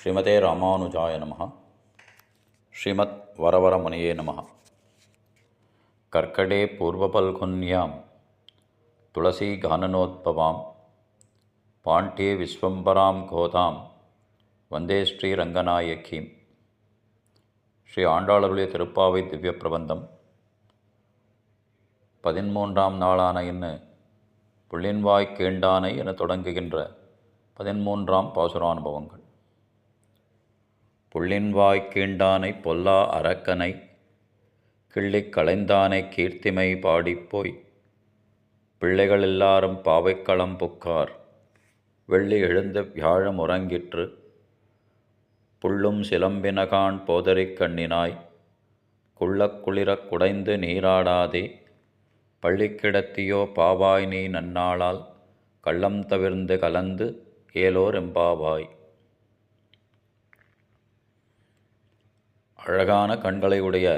ஸ்ரீமதே ராமானுஜாய நமः ஸ்ரீமத் வரவரமுனியே நம கர்க்கடே பூர்வபல்குன்யாம் துளசீகானனோத்பவாம் பாண்டே விஸ்வம்பராம் கோதாம் வந்தே ஸ்ரீ ரங்கநாயக்கீம் ஸ்ரீ ஆண்டாளருடைய திருப்பாவை திவ்ய பிரபந்தம் பதிமூன்றாம் நாளான இன்னு புள்ளின்வாய் கேண்டானை என தொடங்குகின்ற பதிமூன்றாம் பாசுரானுபவங்கள். புள்ளின்வாய் கீண்டானை பொல்லா அரக்கனை கிள்ளிக் களைந்தானை கீர்த்திமை பாடிப்போய் பிள்ளைகள் எல்லாரும் பாவைக்களம் புக்கார். வெள்ளி எழுந்த வியாழம் உறங்கிற்று புள்ளும் சிலம்பினகான் போதரிக் கண்ணினாய் குள்ளக் குளிரக் குடைந்து நீராடாதே பள்ளிக்கிடத்தியோ பாவாய் நீ நன்னாளால் கள்ளம் தவிர்ந்து கலந்து ஏலோர் எம்பாவாய். அழகான கண்களை உடைய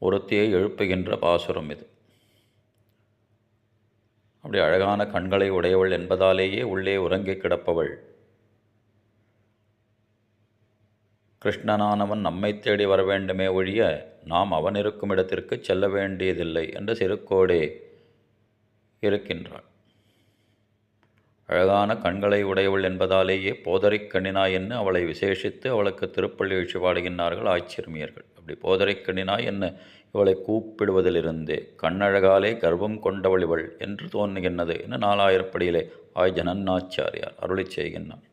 ஒருத்தியை எழுப்புகின்ற பாசுரம் இது. அப்படி அழகான கண்களை உடையவள் என்பதாலேயே உள்ளே உறங்கிக் கிடப்பவள். கிருஷ்ணனானவன் நம்மை தேடி வர வேண்டுமே ஒழிய நாம் அவன் இருக்கும் இடத்திற்கு செல்ல வேண்டியதில்லை என்று சிறுக்கோடே இருக்கின்றாள் அழகான கண்களை உடையவள் என்பதாலேயே போதரைக் கண்ணினாய் என்று அவளை விசேஷித்து அவளுக்கு திருப்பள்ளி எழுச்சி பாடுகின்றார்கள் ஆச்சரியமியர்கள். அப்படி போதரைக் கண்ணினாய் என்ன இவளை கூப்பிடுவதிலிருந்தே கண்ணழகாலே கர்வம் கொண்டவள் இவள் என்று தோன்றுகின்றது என நாலாயிரப்படியிலே ஆய் ஜனன்னாச்சாரியார் அருளி செய்கின்றார்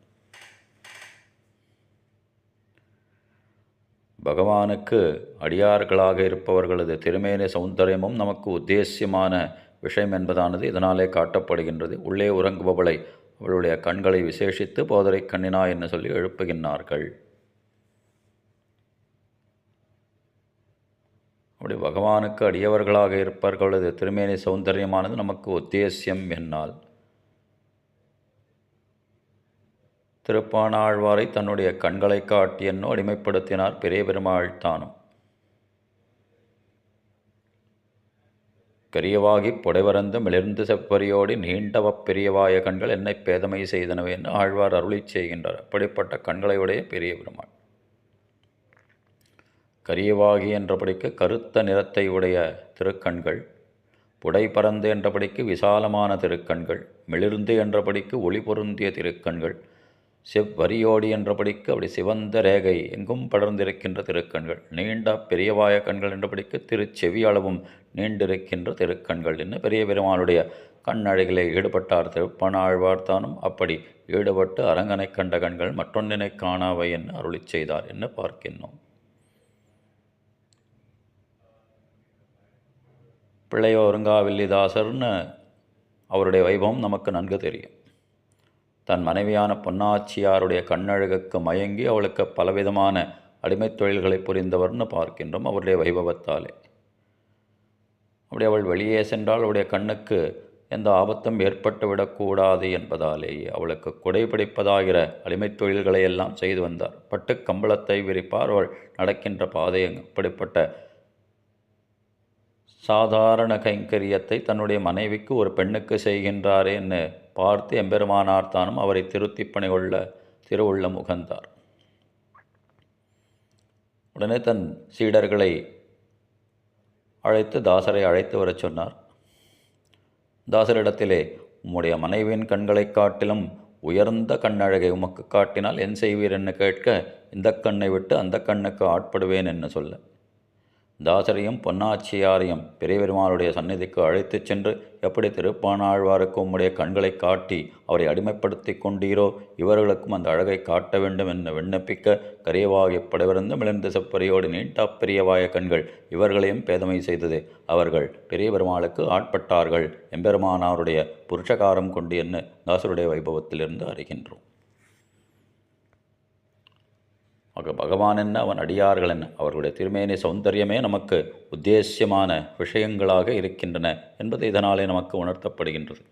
பகவானுக்கு அடியார்களாக இருப்பவர்களது திருமேனி சௌந்தரியமும் நமக்கு உத்தேசியமான விஷயம் என்பதானது இதனாலே காட்டப்படுகின்றது. உள்ளே உறங்குபவளை அவளுடைய கண்களை விசேஷித்து போதரை கண்ணினா என்று சொல்லி எழுப்புகின்றார்கள். அப்படி பகவானுக்கு அடியவர்களாக இருப்பவர்களது திருமேனி சௌந்தரியமானது நமக்கு உத்தேசியம் என்னால். திருப்பானாழ்வாரை தன்னுடைய கண்களை காட்டி என்னோ அடிமைப்படுத்தினார் பெரிய பெருமாள் தானும். கரியவாகி புடைவரந்து மிளிர்ந்து செப்பரியோடி நீண்டவப் பெரியவாய கண்கள் என்னை பேதமை செய்தனவே என்று ஆழ்வார் அருளி செய்கின்றார். அப்படிப்பட்ட கண்களையுடைய பெரிய பெருமாள். கரியவாகி என்றபடிக்கு கருத்த நிறத்தை உடைய திருக்கண்கள் புடை பறந்து என்றபடிக்கு விசாலமான திருக்கண்கள் மிளிர்ந்து என்றபடிக்கு ஒளி பொருந்திய திருக்கண்கள் செவ்வரியோடி என்றபடிக்கு அப்படி சிவந்த ரேகை எங்கும் படர்ந்திருக்கின்ற திருக்கண்கள். நீண்ட பெரியவாய கண்கள் என்றபடிக்கு திருச்செவி அளவும் நீண்டிருக்கின்ற திருக்கண்கள். என்று பெரிய பெருமாளுடைய கண்ணழகிலே ஈடுபட்டார் திருப்பனாழ்வார்த்தானும் அப்படி ஈடுபட்டு அரங்கனை கண்ட கண்கள் மற்றொன்றினை காணாவை என்று அருளி செய்தார். என்று பார்க்கின்றோம்? பிள்ளையோருங்காவில்லிதாசர்னு அவருடைய வைபவம் நமக்கு நன்கு தெரியும். தன் மனைவியான பொன்னாச்சியாருடைய கண்ணழகுக்கு மயங்கி அவளுக்கு பலவிதமான அடிமைத் தொழில்களை புரிந்தவர்னு பார்க்கின்றோம் அவருடைய வைபவத்தாலே. அப்படி அவள் வெளியே சென்றால் அவளுடைய கண்ணுக்கு எந்த ஆபத்தும் ஏற்பட்டு விடக்கூடாது என்பதாலேயே அவளுக்கு குடைபிடிப்பதாகிற அடிமைத் தொழில்களை எல்லாம் செய்து வந்தார். பட்டு கம்பளத்தை விரிப்பார். அவள் நடக்கின்ற பாதை அப்படிப்பட்ட சாதாரண கைங்கரியத்தை தன்னுடைய மனைவிக்கு ஒரு பெண்ணுக்கு செய்கின்றாரேன்னு பார்த்து எம்பெருமானார் தானும் அவரை திருத்தி பணி கொள்ள திருவுள்ள முகந்தார். உடனே தன் சீடர்களை அழைத்து தாசரை அழைத்து வரச் சொன்னார். தாசரிடத்திலே உம்முடைய மனைவியின் கண்களை காட்டிலும் உயர்ந்த கண்ணழகை உமக்கு காட்டினால் என் செய்வீர்? என்று கேட்க இந்த கண்ணை விட்டு அந்த கண்ணுக்கு ஆட்படுவேன் என்று சொல்ல. தாசரையும் பொன்னாச்சியாரையும் பெரியபெருமானுடைய சந்நிதிக்கு அழைத்துச் சென்று எப்படி திருப்பானாழ்வாருக்கு உம்முடைய கண்களை காட்டி அவரை அடிமைப்படுத்தி கொண்டீரோ? இவர்களுக்கும் அந்த அழகை காட்ட வேண்டும் என்று விண்ணப்பிக்க கரியவாகி படைவிருந்து மிளந்த செப்பரியோடு நீண்டா பெரியவாய கண்கள் இவர்களையும் பேதமை செய்தது. அவர்கள் பெரிய பெருமாளுக்கு ஆட்பட்டார்கள். எம்பெருமானாருடைய புருஷகாரம் கொண்டு என்ன தாசருடைய வைபவத்திலிருந்து அறிகின்றோம். ஆக பகவான் என்ன அவன் அடியார்கள் என்ன அவர்களுடைய திருமேனி சௌந்தரியமே நமக்கு உத்தேசியமான விஷயங்களாக இருக்கின்றன என்பது இதனாலே நமக்கு உணர்த்தப்படுகின்றது.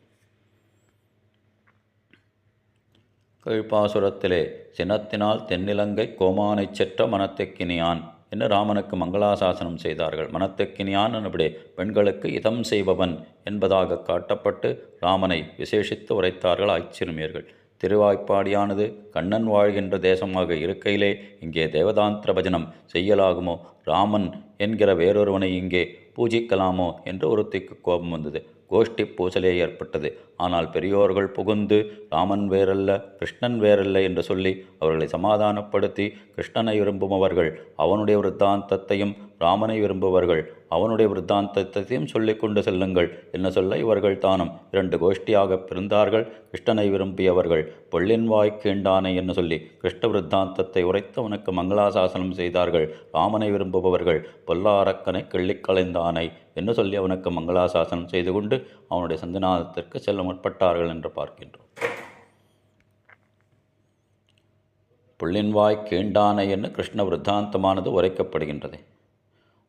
கழிப்பாசுரத்திலே சினத்தினால் தென்னிலங்கை கோமானைச் செற்ற மனத்தெக்கினியான் என்று ராமனுக்கு மங்களாசாசனம் செய்தார்கள். மனத்தெக்கினியான் என்னபடி பெண்களுக்கு இதம் செய்பவன் என்பதாக காட்டப்பட்டு ராமனை விசேஷித்து உரைத்தார்கள் ஆச்சரியமியர்கள் திருவாய்ப்பாடியானது கண்ணன் வாழ்கின்ற தேசமாக இருக்கையிலே இங்கே தேவதாந்திர பஜனம் செய்யலாகுமோ? ராமன் என்கிற வேறொருவனை இங்கே பூஜிக்கலாமோ? என்று ஒருத்திக்கு கோபம் வந்தது. கோஷ்டி பூசலே ஏற்பட்டது. ஆனால் பெரியோர்கள் புகுந்து ராமன் வேறல்ல கிருஷ்ணன் வேறல்ல என்று சொல்லி அவர்களை சமாதானப்படுத்தி கிருஷ்ணனை விரும்பும் அவர்கள் அவனுடைய விருத்தாந்தத்தையும் ராமனை விரும்புவர்கள் அவனுடைய விருத்தாந்தத்தையும் சொல்லிக் கொண்டு செல்லுங்கள் என்ன சொல்ல இவர்கள் தானும் இரண்டு கோஷ்டியாக பிறந்தார்கள் கிருஷ்ணனை விரும்பியவர்கள் பொள்ளின் வாய்க்கேண்டானை என்று சொல்லி கிருஷ்ண விருத்தாந்தத்தை உரைத்து அவனுக்கு மங்களாசாசனம் செய்தார்கள். ராமனை விரும்புபவர்கள் பொல்லாரக்கனை கிள்ளிக்கலைந்தானை என்று சொல்லி அவனுக்கு மங்களாசாசனம் செய்து கொண்டு அவனுடைய சந்திநாதத்திற்கு செல்ல முற்பட்டார்கள் என்று பார்க்கின்றோம். புள்ளின்வாய் கீண்டானை என்று கிருஷ்ண விருத்தாந்தமானது உரைக்கப்படுகின்றது.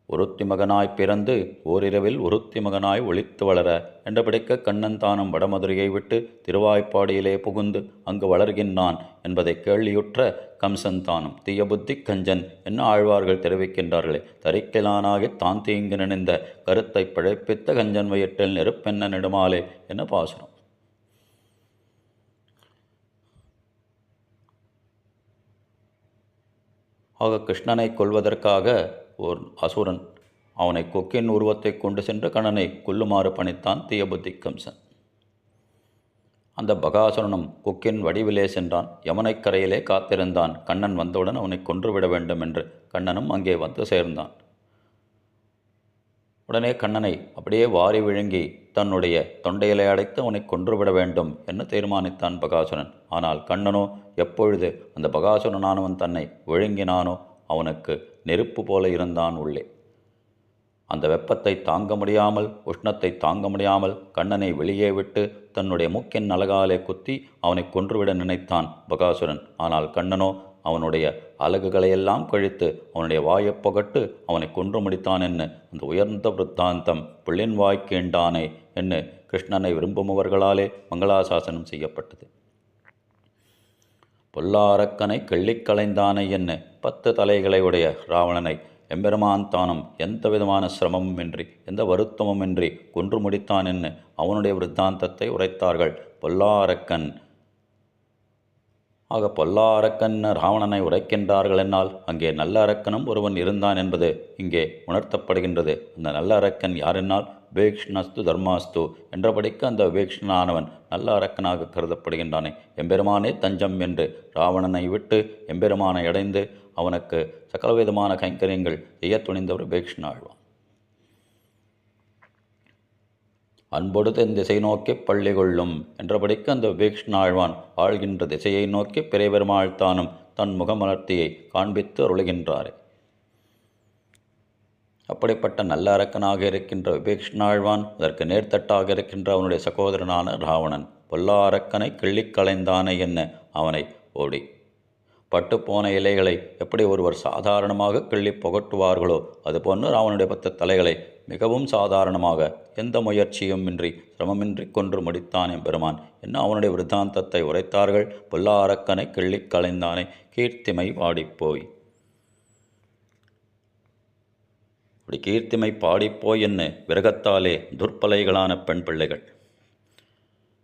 ஒருத்தி மகனாய் பிறந்து ஓரிரவில் ஒருத்தி மகனாய் ஒளித்து வளர என்றபடிக்க கண்ணன் தானும் வடமதுரையை விட்டு திருவாய்ப்பாடியிலே புகுந்து அங்கு வளர்கின்றான் என்பதை கேள்வியுற்ற கம்சன் தானும் தீய புத்தி கஞ்சன் என்ன ஆழ்வார்கள் தெரிவிக்கின்றார்களே? தரிக்கலானாகி தான் தீங்கு நினைந்த கருத்தை பிழைப்பித்த கஞ்சன் வயிற்றில் நெருப்பென்ன நெடுமாலே? என்ன பாசுரம் ஆக கிருஷ்ணனை கொல்வதற்காக ஓர் அசுரன். அவனை கொக்கின் உருவத்தை கொண்டு சென்று கண்ணனை கொல்லுமாறு பணித்தான் தீயபுத்தி கம்சன். அந்த பகாசுரனும் கொக்கின் வடிவிலே சென்றான். யமுனைக்கரையிலே காத்திருந்தான். கண்ணன் வந்தவுடன் அவனை கொன்றுவிட வேண்டும் என்று கண்ணனும் அங்கே வந்து சேர்ந்தான். உடனே கண்ணனை அப்படியே வாரி விழுங்கி தன்னுடைய தொண்டையிலே அடைத்து அவனை கொன்றுவிட வேண்டும் என்று தீர்மானித்தான் பகாசுரன் ஆனால் கண்ணனோ எப்பொழுது அந்த பகாசுரனானவன் தன்னை விழுங்கினானோ அவனுக்கு நெருப்பு போல இருந்தான் உள்ளே. அந்த வெப்பத்தை தாங்க முடியாமல் உஷ்ணத்தை தாங்க முடியாமல் கண்ணனை வெளியே விட்டு தன்னுடைய மூக்கின் அலகாலே குத்தி அவனை கொன்றுவிட நினைத்தான் பகாசுரன் ஆனால் கண்ணனோ அவனுடைய அலகுகளையெல்லாம் கழித்து அவனுடைய வாயைப் புகட்டு அவனை கொன்று முடித்தான் என்ன அந்த உயர்ந்த விருத்தாந்தம் புள்ளின் வாய்க்கேண்டானே என்று கிருஷ்ணனை விரும்புபவர்களாலே மங்களாசாசனம் செய்யப்பட்டது. பொல்லாரக்கனை கிள்ளிக் களைந்தானை என்ன? பத்து தலைகளை உடைய ராவணனை எம்பெருமான் தானும் எந்த விதமான சிரமமும் இன்றி எந்த வருத்தமுமின்றி கொன்று முடித்தான் என்ன அவனுடைய விருத்தாந்தத்தை உரைத்தார்கள். பொல்லாரக்கன் ஆக பொல்லாரக்கன் ராவணனை உரைக்கின்றார்கள் என்னால். அங்கே நல்ல அரக்கனும் ஒருவன் இருந்தான் என்பது இங்கே உணர்த்தப்படுகின்றது. அந்த நல்ல அரக்கன் யாரென்னால்? வேக்ஷ்ணஸ்து தர்மாஸ்து என்றபடிக்கு அந்த வேக்ஷ்ணனானவன் நல்ல அரக்கனாக கருதப்படுகின்றானே. எம்பெருமானே தஞ்சம் என்று ராவணனை விட்டு எம்பெருமானை அடைந்து அவனுக்கு சகலவிதமான கைங்கரியங்கள் செய்ய துணிந்தவர் வேக்ஷ்ணாழ்வான் அன்பொடு திசை நோக்கி பள்ளி கொள்ளும் என்றபடிக்கு அந்த வீக்ஷ்ணாழ்வான் ஆழ்கின்ற திசையை நோக்கி பிறைபெருமாள் தானும் தன் முகமலர்த்தியை காண்பித்து அருளுகின்றாரே. அப்படிப்பட்ட நல்ல அரக்கனாக இருக்கின்ற விபீக்ஷ்ணாழ்வான் அதற்கு நேர்த்தட்டாக இருக்கின்ற அவனுடைய சகோதரனான ராவணன் பொல்லா அரக்கனை கிள்ளிக் களைந்தானே என்ன அவனை ஓடி பட்டுப்போன இலைகளை எப்படி ஒருவர் சாதாரணமாக கிள்ளி புகட்டுவார்களோ அதுபோன்று ராவனுடைய பத்து தலைகளை மிகவும் சாதாரணமாக எந்த முயற்சியும் இன்றி சிரமமின்றி கொன்று முடித்தான் எம்பெருமான். என்ன அவனுடைய விருத்தாந்தத்தை உரைத்தார்கள்? பொல்லா அரக்கனை கிள்ளிக் களைந்தானே கீர்த்திமை வாடிப்போய் அப்படி கீர்த்திமை பாடிப்போய் என்ன? விரகத்தாலே துர்ப்பலைகளான பெண் பிள்ளைகள்.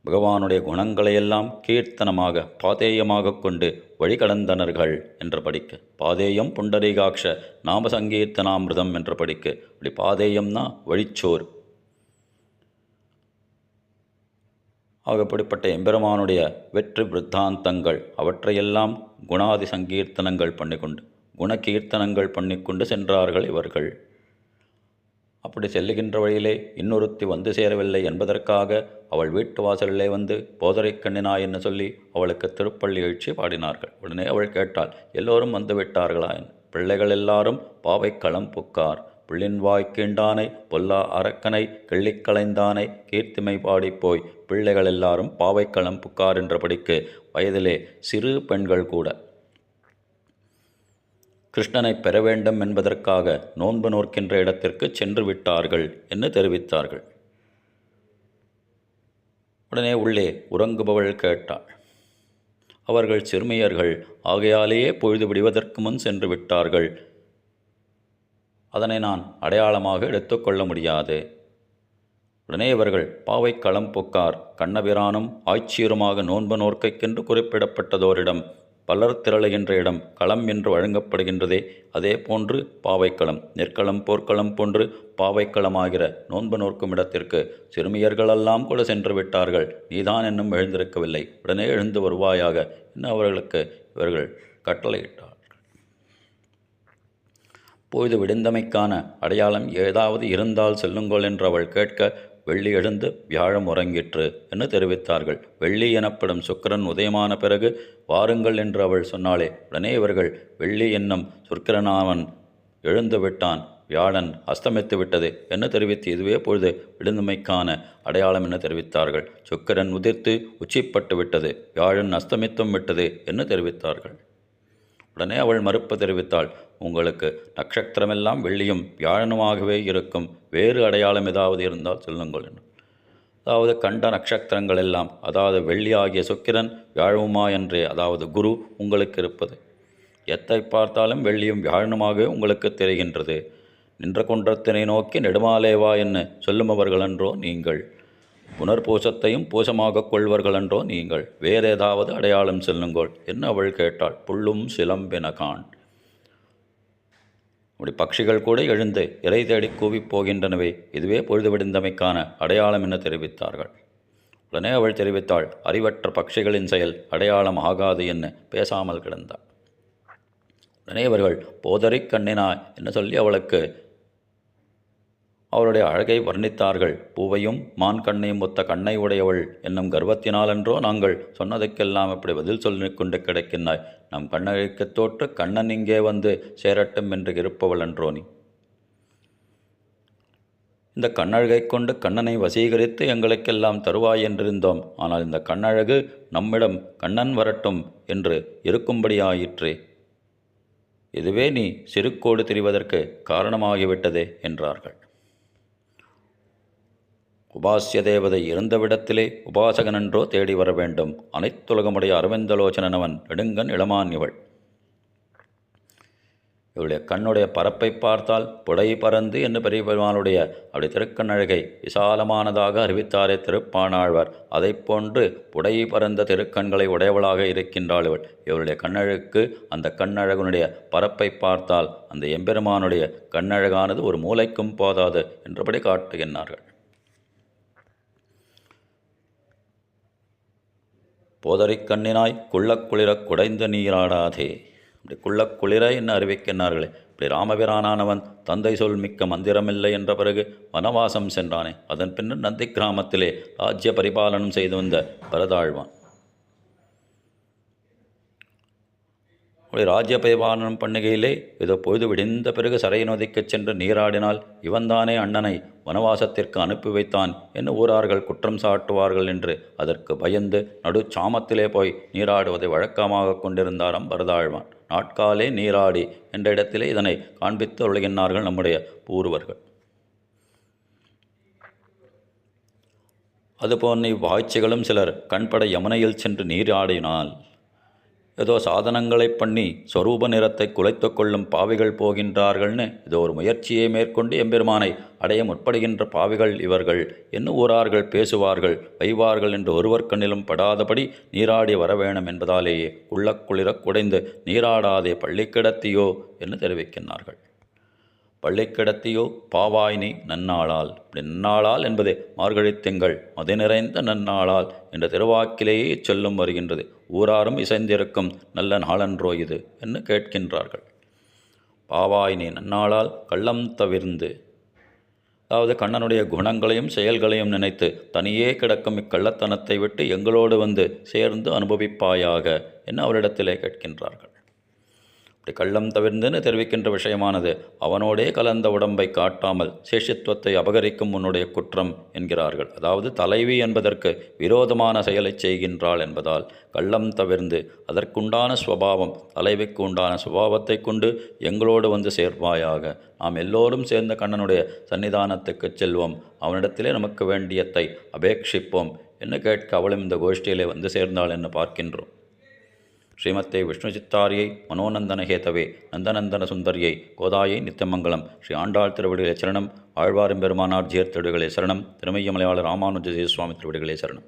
பகவானுடைய குணங்களையெல்லாம் கீர்த்தனமாக பாதேயமாக கொண்டு வழிகடந்தனர்கள் என்று படிக்க. பாதேயம் புண்டரீகாட்ச நாம சங்கீர்த்தனாமிரதம் என்று படிக்க. இப்படி பாதேயம்னா வழிச்சோர். ஆகப்படிப்பட்ட எம்பெருமானுடைய வெற்றி விருத்தாந்தங்கள் அவற்றையெல்லாம் குணாதி சங்கீர்த்தனங்கள் பண்ணிக்கொண்டு குணகீர்த்தனங்கள் பண்ணிக்கொண்டு சென்றார்கள் இவர்கள். அப்படி செல்லுகின்ற வழியிலே இன்னொருத்தி வந்து சேரவில்லை என்பதற்காக அவள் வீட்டு வாசலிலே வந்து போதரை கண்ணினா என்று சொல்லி அவளுக்கு திருப்பள்ளி எழுச்சி பாடினார்கள். உடனே அவள் கேட்டாள் எல்லோரும் வந்து விட்டார்களா? என் பிள்ளைகள் எல்லாரும் பாவைக்களம் புக்கார். பிள்ளின் வாய்க்கீண்டானை பொல்லா அரக்கனை கிள்ளிக்கலைந்தானை கீர்த்திமை பாடிப்போய் பிள்ளைகள் எல்லாரும் பாவைக்களம் புக்கார் என்றபடிக்கு வயதிலே சிறு பெண்கள் கூட கிருஷ்ணனை பெற வேண்டும் என்பதற்காக நோன்பு நோக்கின்ற இடத்திற்கு சென்று விட்டார்கள் என்று தெரிவித்தார்கள். உடனே உள்ளே உறங்குபவள் கேட்டாள். அவர்கள் சிறுமியர்கள் ஆகையாலேயே பொழுது விடுவதற்கு முன் சென்று விட்டார்கள். அதனை நான் அடையாளமாக எடுத்துக்கொள்ள முடியாது. உடனே இவர்கள் பாவை களம் புக்கார் கண்ணபிரானும் ஆய்ச்சியருமாக நோன்பு நோர்க்கைக்கென்று குறிப்பிடப்பட்டதோரிடம் பலர் திரளுகின்ற இடம் களம் என்று வழங்கப்படுகின்றதே. அதே போன்று பாவைக்களம் நெற்களம் போர்க்களம் போன்று பாவைக்களமாகிற நோன்பு நோர்க்கும் இடத்திற்கு சிறுமியர்களெல்லாம் கூட சென்று விட்டார்கள். நீதான் இன்னும் எழுந்திருக்கவில்லை. உடனே எழுந்து வருவாயாக என்று அவர்களுக்கு? இவர்கள் கட்டளையிட்டார்கள். பொழுது விடிந்தமைக்கான அடையாளம் ஏதாவது இருந்தால் செல்லுங்கள் என்று அவள் கேட்க வெள்ளி எழுந்து வியாழம் உறங்கிற்று என்று தெரிவித்தார்கள். வெள்ளி எனப்படும் சுக்கிரன் உதயமான பிறகு வாருங்கள் என்று அவள் சொன்னாளே உடனே இவர்கள் வெள்ளி என்னும் சுக்கரனாவன் எழுந்து விட்டான். வியாழன் அஸ்தமித்து விட்டது என்ன தெரிவித்து இதுவே பொழுது விழுந்தமைக்கான அடையாளம் என தெரிவித்தார்கள். சுக்கிரன் உதிர்த்து உச்சிப்பட்டு விட்டது. வியாழன் அஸ்தமித்தும் விட்டது என்று தெரிவித்தார்கள். உடனே அவள் மறுப்பு தெரிவித்தாள். உங்களுக்கு நட்சத்திரமெல்லாம் வெள்ளியும் வியாழனுமாகவே இருக்கும். வேறு அடையாளம் ஏதாவது இருந்தால் சொல்லுங்கள் என்று. அதாவது கண்ட நட்சத்திரங்கள் எல்லாம் அதாவது வெள்ளி ஆகிய சுக்கிரன் வியாழவுமா என்றே அதாவது குரு உங்களுக்கு இருப்பது. எத்தை பார்த்தாலும் வெள்ளியும் வியாழனுமாகவே உங்களுக்கு தெரிகின்றது. நின்ற குன்றத்தினை நோக்கி நெடுமாலேவா என்று சொல்லுமவர்களென்றோ நீங்கள். புனர்பூசத்தையும் பூசமாக கொள்வர்களன்றோ நீங்கள். வேறேதாவது அடையாளம் செல்லுங்கள். என்ன அவள் கேட்டாள்? புல்லும் சிலம்பென கான் அப்படி பட்சிகள் கூட எழுந்து இறை தேடி கூவிப் போகின்றனவே. இதுவே பொழுது விடுந்தமைக்கான அடையாளம் என தெரிவித்தார்கள். உடனே அவள் தெரிவித்தாள் அறிவற்ற பட்சிகளின் செயல் அடையாளம் ஆகாது என்று பேசாமல் கிடந்தாள். உடனே இவர்கள் போதறிக் கண்ணினாய் என்ன சொல்லி அவளுக்கு அவளுடைய அழகை வர்ணித்தார்கள். பூவையும் மான் கண்ணையும் ஒத்த கண்ணை உடையவள் என்னும் கர்வத்தினாலென்றோ நாங்கள் சொன்னதுக்கெல்லாம் இப்படி பதில் சொல்லிக் கொண்டு நம் கண்ணழைக்கத் தோற்று கண்ணன் இங்கே வந்து சேரட்டும் என்று இருப்பவள் என்றோ நீ. இந்த கண்ணழகை கொண்டு கண்ணனை வசீகரித்து எங்களுக்கெல்லாம் தருவாய் என்றிருந்தோம். ஆனால் இந்த கண்ணழகு நம்மிடம் கண்ணன் வரட்டும் என்று இருக்கும்படியாயிற்றே. இதுவே நீ சிறுக்கோடு திரிவதற்கு காரணமாகிவிட்டதே என்றார்கள். உபாசிய தேவதை இருந்தவிடத்திலே உபாசகனென்றோ தேடி வர வேண்டும். அனைத்துலகமுடைய அரவிந்தலோச்சனவன் நெடுங்கன் இளமான் இவள். இவளுடைய கண்ணுடைய பரப்பை பார்த்தால் புடை பறந்து என்று பெரிய பெருமானுடைய அப்படி திருக்கண்ணழகை விசாலமானதாக அறிவித்தாரே திருப்பானாழ்வார். அதை போன்று புடை பறந்த திருக்கண்களை உடையவளாக இருக்கின்றாள் இவள். இவளுடைய கண்ணழகுக்கு அந்த கண்ணழகனுடைய பரப்பை பார்த்தால் அந்த எம்பெருமானுடைய கண்ணழகானது ஒரு மூளைக்கும் போதாது என்றபடி காட்டுகின்றார்கள். போதரிக் கண்ணினாய் குள்ளக் குளிர குடைந்த நீராடாதே. இப்படி குள்ளக் குளிர என்ன அறிவிக்கின்றார்களே? இப்படி ராமபிரானானவன் தந்தை சொல் மிக்க மந்திரமில்லை என்ற பிறகு வனவாசம் சென்றானே. அதன் பின்னர் நந்தி கிராமத்திலே ராஜ்ய பரிபாலனம் செய்து வந்த பரதாழ்வான். அவளை ராஜ்ய பண்ணுகையிலே இதோ பொழுது விடிந்த பிறகு சரையை நொதிக்கச் சென்று நீராடினால் இவன்தானே அண்ணனை வனவாசத்திற்கு அனுப்பி வைத்தான் என்று ஊரார்கள் குற்றம் சாட்டுவார்கள் என்று அதற்கு பயந்து நடு சாமத்திலே போய் நீராடுவதை வழக்கமாக கொண்டிருந்தாராம் பரதாழ்வான் நாட்காலே நீராடி என்ற இடத்திலே இதனை காண்பித்து ஒழுகினார்கள் நம்முடைய பூர்வர்கள். அதுபோன்ற இவ்வாய்ச்சிகளும் சிலர் கண்பட யமுனையில் சென்று நீராடினால் ஏதோ சாதனங்களை பண்ணி சொரூப நிறத்தை குலைத்து கொள்ளும் பாவிகள் போகின்றார்கள்னு இதோ ஒரு முயற்சியை மேற்கொண்டு எம்பெருமானை அடைய முற்படுகின்ற பாவிகள் இவர்கள். என்ன ஊரார்கள் பேசுவார்கள் வைவார்கள் என்று ஒருவர் கண்ணிலும் படாதபடி நீராடி வர வேணும் என்பதாலேயே உள்ளக்குளிரக் குடைந்து நீராடாதே பள்ளி கிடத்தியோ என்று தெரிவிக்கின்றார்கள். பள்ளிக்கிடத்தியோ பாவாய் நன்னாளால். இப்படி நன்னாளால் என்பதே மார்கழி திங்கள் மது நிறைந்த நன்னாளால் என்ற திருவாக்கிலேயே சொல்லும் வருகின்றது. ஊராரும் இசைந்திருக்கும் நல்ல நாளன்றோ இது என்று கேட்கின்றார்கள். பாவாய் நன்னாளால் கள்ளம் தவிர்ந்து அதாவது கண்ணனுடைய குணங்களையும் செயல்களையும் நினைத்து தனியே கிடக்கும் இக்கள்ளத்தனத்தை விட்டு எங்களோடு வந்து சேர்ந்து அனுபவிப்பாயாக என்று அவரிடத்திலே கேட்கின்றார்கள். இப்படி கள்ளம் தவிர்ந்துன்னு தெரிவிக்கின்ற விஷயமானது அவனோடே கலந்த உடம்பை காட்டாமல் சேஷித்துவத்தை அபகரிக்கும் உன்னுடைய குற்றம் என்கிறார்கள். அதாவது தலைவி என்பதற்கு விரோதமான செயலை செய்கின்றாள் என்பதால் கள்ளம் தவிர்ந்து அதற்குண்டான ஸ்வபாவம் தலைவிக்கு உண்டான சுபாவத்தை கொண்டு எங்களோடு வந்து சேர்வாயாக. நாம் எல்லோரும் சேர்ந்த கண்ணனுடைய சன்னிதானத்துக்கு செல்வோம். அவனிடத்திலே நமக்கு வேண்டியத்தை அபேட்சிப்போம். என்ன கேட்க அவளும் இந்த கோஷ்டியிலே வந்து சேர்ந்தாள் என்று பார்க்கின்றோம். ஸ்ரீமத்தே விஷ்ணு சித்தாரியை மனோநந்தன ஹேதவே நந்தநந்தன சுந்தரியை கோதாயை நித்தமங்கலம் ஸ்ரீ ஆண்டாள் திருவடிகளே சரணம் ஆழ்வாரும் பெருமானார் ஜியர் திருவடிகளே சரணம் திருமையமலையாளர் ராமானுஜ சுவாமி திருவடிகளே சரணம்.